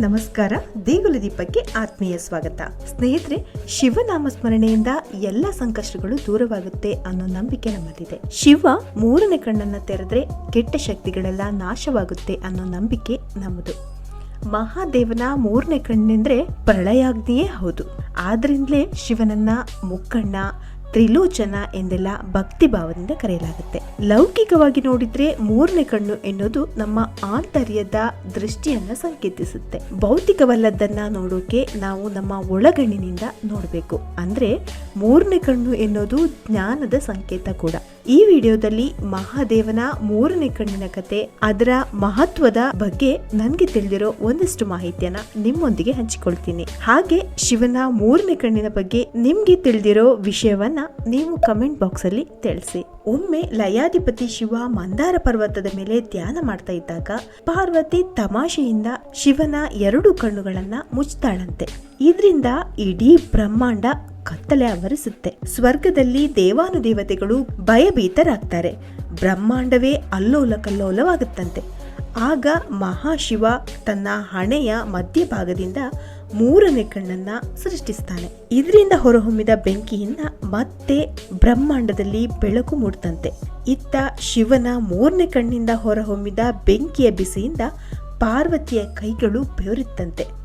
ನಮಸ್ಕಾರ. ದೇಗುಲ ದೀಪಕ್ಕೆ ಆತ್ಮೀಯ ಸ್ವಾಗತ. ಸ್ನೇಹಿತರೆ ಶಿವನಾಮ ಸ್ಮರಣೆಯಿಂದ ಎಲ್ಲ ಸಂಕಷ್ಟಗಳು ದೂರವಾಗುತ್ತೆ ಅನ್ನೋ ನಂಬಿಕೆ ನಮ್ಮಲ್ಲಿದೆ. ಶಿವ ಮೂರನೇ ಕಣ್ಣನ್ನ ತೆರೆದ್ರೆ ಕೆಟ್ಟ ಶಕ್ತಿಗಳೆಲ್ಲ ನಾಶವಾಗುತ್ತೆ ಅನ್ನೋ ನಂಬಿಕೆ ನಮ್ಮದು. ಮಹಾದೇವನ ಮೂರನೇ ಕಣ್ಣೆಂದ್ರೆ ಪ್ರಳಯಾಗ್ನಿಯೇ ಹೌದು. ಆದ್ರಿಂದಲೇ ಶಿವನನ್ನ ಮುಕ್ಕಣ್ಣ ತ್ರಿಲೋಚನ ಎಂದೆಲ್ಲ ಭಕ್ತಿ ಭಾವದಿಂದ ಕರೆಯಲಾಗುತ್ತೆ. ಲೌಕಿಕವಾಗಿ ನೋಡಿದ್ರೆ ಮೂರನೇ ಕಣ್ಣು ಎನ್ನುವುದು ನಮ್ಮ ಆಂತರ್ಯದ ದೃಷ್ಟಿಯನ್ನ ಸಂಕೇತಿಸುತ್ತೆ. ಭೌತಿಕವಲ್ಲದನ್ನ ನೋಡೋಕೆ ನಾವು ನಮ್ಮ ಒಳಗಣ್ಣಿನಿಂದ ನೋಡಬೇಕು. ಅಂದ್ರೆ ಮೂರನೇ ಕಣ್ಣು ಎನ್ನುವುದು ಜ್ಞಾನದ ಸಂಕೇತ ಕೂಡ. ಈ ವಿಡಿಯೋದಲ್ಲಿ ಮಹಾದೇವನ ಮೂರನೇ ಕಣ್ಣಿನ ಕತೆ, ಅದರ ಮಹತ್ವದ ಬಗ್ಗೆ ನನಗೆ ತಿಳಿದಿರೋ ಒಂದಷ್ಟು ಮಾಹಿತಿಯನ್ನ ನಿಮ್ಮೊಂದಿಗೆ ಹಂಚಿಕೊಳ್ತೀನಿ. ಹಾಗೆ ಶಿವನ ಮೂರನೇ ಕಣ್ಣಿನ ಬಗ್ಗೆ ನಿಮ್ಗೆ ತಿಳಿದಿರೋ ವಿಷಯವನ್ನ ನೀವು ಕಮೆಂಟ್ ಬಾಕ್ಸ್ ಅಲ್ಲಿ ತಿಳಿಸಿ. ಒಮ್ಮೆ ಲಯಾಧಿಪತಿ ಶಿವ ಮಂದಾರ ಪರ್ವತದ ಮೇಲೆ ಧ್ಯಾನ ಮಾಡ್ತಾ ಇದ್ದಾಗ ಪಾರ್ವತಿ ತಮಾಷೆಯಿಂದ ಶಿವನ ಎರಡು ಕಣ್ಣುಗಳನ್ನ ಮುಚ್ತಾಳಂತೆ ಇದರಿಂದ ಇಡೀ ಬ್ರಹ್ಮಾಂಡ ಕತ್ತಲೆ ಆವರಿಸುತ್ತೆ. ಸ್ವರ್ಗದಲ್ಲಿ ದೇವಾನುದೇವತೆಗಳು ಭಯಭೀತರಾಗ್ತಾರೆ. ಬ್ರಹ್ಮಾಂಡವೇ ಅಲ್ಲೋಲ ಕಲ್ಲೋಲವಾಗುತ್ತಂತೆ ಆಗ ಮಹಾಶಿವ ತನ್ನ ಹಣೆಯ ಮಧ್ಯಭಾಗದಿಂದ ಮೂರನೇ ಕಣ್ಣನ್ನ ಸೃಷ್ಟಿಸ್ತಾನೆ. ಇದರಿಂದ ಹೊರಹೊಮ್ಮಿದ ಬೆಂಕಿಯಿಂದ ಮತ್ತೆ ಬ್ರಹ್ಮಾಂಡದಲ್ಲಿ ಬೆಳಕು ಮೂಡ್ತಂತೆ. ಇತ್ತ ಶಿವನ ಮೂರನೇ ಕಣ್ಣಿಂದ ಹೊರಹೊಮ್ಮಿದ ಬೆಂಕಿಯ ಬಿಸಿಯಿಂದ ಪಾರ್ವತಿಯ ಕೈಗಳು ಬೆವರಿತ್ತಂತೆ.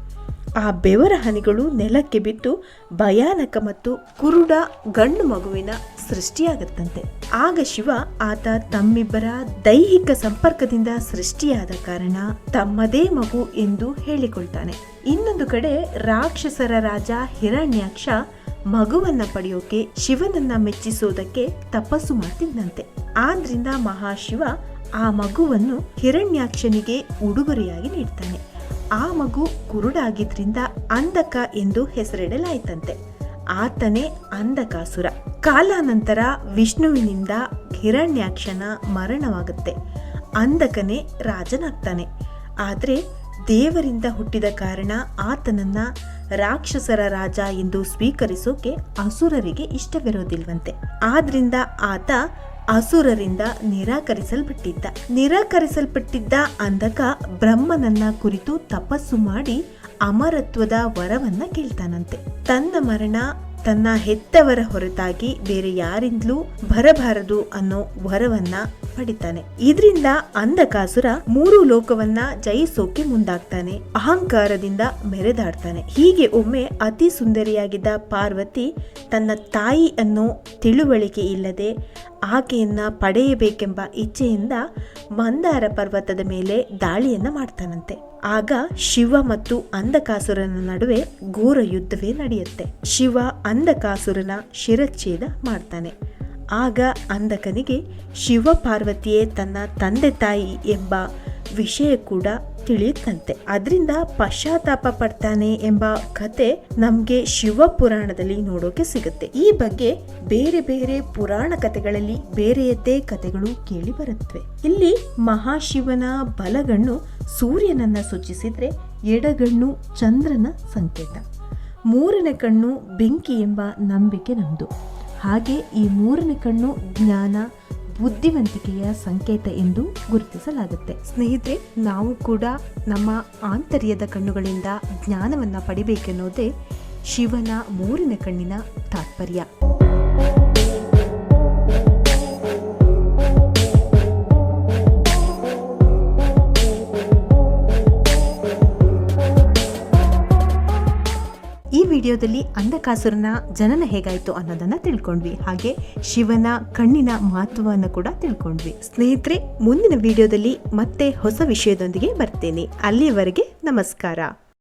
ಆ ಬೆವರ ಹನಿಗಳು ನೆಲಕ್ಕೆ ಬಿದ್ದು ಭಯಾನಕ ಮತ್ತು ಕುರುಡ ಗಂಡು ಮಗುವಿನ ಸೃಷ್ಟಿಯಾಗುತ್ತಂತೆ. ಆಗ ಶಿವ ಆತ ತಮ್ಮಿಬ್ಬರ ದೈಹಿಕ ಸಂಪರ್ಕದಿಂದ ಸೃಷ್ಟಿಯಾದ ಕಾರಣ ತಮ್ಮದೇ ಮಗು ಎಂದು ಹೇಳಿಕೊಳ್ತಾನೆ. ಇನ್ನೊಂದು ಕಡೆ ರಾಕ್ಷಸರ ರಾಜ ಹಿರಣ್ಯಾಕ್ಷ ಮಗುವನ್ನ ಪಡೆಯೋಕೆ ಶಿವನನ್ನ ಮೆಚ್ಚಿಸೋದಕ್ಕೆ ತಪಸ್ಸು ಮಾಡ್ತಿದ್ದಂತೆ ಆದ್ರಿಂದ ಮಹಾಶಿವ ಆ ಮಗುವನ್ನು ಹಿರಣ್ಯಾಕ್ಷನಿಗೆ ಉಡುಗೊರೆಯಾಗಿ ನೀಡ್ತಾನೆ. ಆ ಮಗು ಕುರುಡಾಗಿದ್ರಿಂದ ಅಂಧಕ ಎಂದು ಹೆಸರಿಡಲಾಯಿತಂತೆ. ಆತನೇ ಅಂಧಕಾಸುರ. ಕಾಲಾನಂತರ ವಿಷ್ಣುವಿನಿಂದ ಹಿರಣ್ಯಾಕ್ಷನ ಮರಣವಾಗುತ್ತೆ. ಅಂಧಕನೇ ರಾಜನಾಗ್ತಾನೆ. ಆದರೆ ದೇವರಿಂದ ಹುಟ್ಟಿದ ಕಾರಣ ಆತನನ್ನ ರಾಕ್ಷಸರ ರಾಜ ಎಂದು ಸ್ವೀಕರಿಸೋಕೆ ಅಸುರರಿಗೆ ಇಷ್ಟವಿರೋದಿಲ್ವಂತೆ. ಆದ್ರಿಂದ ಆತ ಅಸುರರಿಂದ ನಿರಾಕರಿಸಲ್ಪಟ್ಟಿದ್ದ. ನಿರಾಕರಿಸಲ್ಪಟ್ಟಿದ್ದ ಅಂಧಕ ಬ್ರಹ್ಮನನ್ನ ಕುರಿತು ತಪಸ್ಸು ಮಾಡಿ ಅಮರತ್ವದ ವರವನ್ನ ಕೇಳ್ತಾನಂತೆ. ತನ್ನ ಮರಣ ತನ್ನ ಹೆತ್ತವರ ಹೊರತಾಗಿ ಬೇರೆ ಯಾರಿಂದಲೂ ಬರಬಾರದು ಅನ್ನೋ ವರವನ್ನ ಪಡಿತಾನೆ ಇದರಿಂದ ಅಂಧಕಾಸುರ ಮೂರು ಲೋಕವನ್ನ ಜಯಿಸೋಕೆ ಮುಂದಾಗ್ತಾನೆ. ಅಹಂಕಾರದಿಂದ ಮೆರೆದಾಡ್ತಾನೆ. ಹೀಗೆ ಒಮ್ಮೆ ಅತಿ ಸುಂದರಿಯಾಗಿದ್ದ ಪಾರ್ವತಿ ತನ್ನ ತಾಯಿ ಅನ್ನೋ ತಿಳುವಳಿಕೆ ಇಲ್ಲದೆ ಆಕೆಯನ್ನ ಪಡೆಯಬೇಕೆಂಬ ಇಚ್ಛೆಯಿಂದ ಮಂದಾರ ಪರ್ವತದ ಮೇಲೆ ದಾಳಿಯನ್ನ ಮಾಡ್ತಾನಂತೆ. ಆಗ ಶಿವ ಮತ್ತು ಅಂಧಕಾಸುರನ ನಡುವೆ ಘೋರ ಯುದ್ಧವೇ ನಡೆಯುತ್ತೆ. ಶಿವ ಅಂಧಕಾಸುರನ ಶಿರಚ್ಛೇದ ಮಾಡ್ತಾನೆ. ಆಗ ಅಂಧಕನಿಗೆ ಶಿವ ಪಾರ್ವತಿಯೇ ತನ್ನ ತಂದೆ ತಾಯಿ ಎಂಬ ವಿಷಯ ಕೂಡ ತಿಳಿಯುತ್ತಂತೆ. ಅದರಿಂದ ಪಶ್ಚಾತ್ತಾಪ ಪಡ್ತಾನೆ ಎಂಬ ಕತೆ ನಮಗೆ ಶಿವ ಪುರಾಣದಲ್ಲಿ ನೋಡೋಕೆ ಸಿಗುತ್ತೆ. ಈ ಬಗ್ಗೆ ಬೇರೆ ಬೇರೆ ಪುರಾಣ ಕಥೆಗಳಲ್ಲಿ ಬೇರೆಯದ್ದೇ ಕಥೆಗಳು ಕೇಳಿ ಬರುತ್ತವೆ. ಇಲ್ಲಿ ಮಹಾಶಿವನ ಬಲಗಣ್ಣು ಸೂರ್ಯನನ್ನ ಸೂಚಿಸಿದ್ರೆ ಎಡಗಣ್ಣು ಚಂದ್ರನ ಸಂಕೇತ. ಮೂರನೇ ಕಣ್ಣು ಬೆಂಕಿ ಎಂಬ ನಂಬಿಕೆ ನಮ್ದು. ಹಾಗೆ ಈ ಮೂರನೇ ಕಣ್ಣು ಜ್ಞಾನ, ಬುದ್ಧಿವಂತಿಕೆಯ ಸಂಕೇತ ಎಂದು ಗುರುತಿಸಲಾಗುತ್ತೆ. ಸ್ನೇಹಿತರೆ, ನಾವು ಕೂಡ ನಮ್ಮ ಆಂತರ್ಯದ ಕಣ್ಣುಗಳಿಂದ ಜ್ಞಾನವನ್ನು ಪಡಿಬೇಕೆನ್ನೋದೇ ಶಿವನ ಮೂರನೇ ಕಣ್ಣಿನ ತಾತ್ಪರ್ಯ. ವಿಡಿಯೋದಲ್ಲಿ ಅಂಧಕಾಸುರನ ಜನನ ಹೇಗಾಯ್ತು ಅನ್ನೋದನ್ನ ತಿಳ್ಕೊಂಡ್ವಿ. ಹಾಗೆ ಶಿವನ ಕಣ್ಣಿನ ಮಹತ್ವವನ್ನು ಕೂಡ ತಿಳ್ಕೊಂಡ್ವಿ. ಸ್ನೇಹಿತರೆ, ಮುಂದಿನ ವಿಡಿಯೋದಲ್ಲಿ ಮತ್ತೆ ಹೊಸ ವಿಷಯದೊಂದಿಗೆ ಬರ್ತೇನೆ. ಅಲ್ಲಿಯವರೆಗೆ ನಮಸ್ಕಾರ.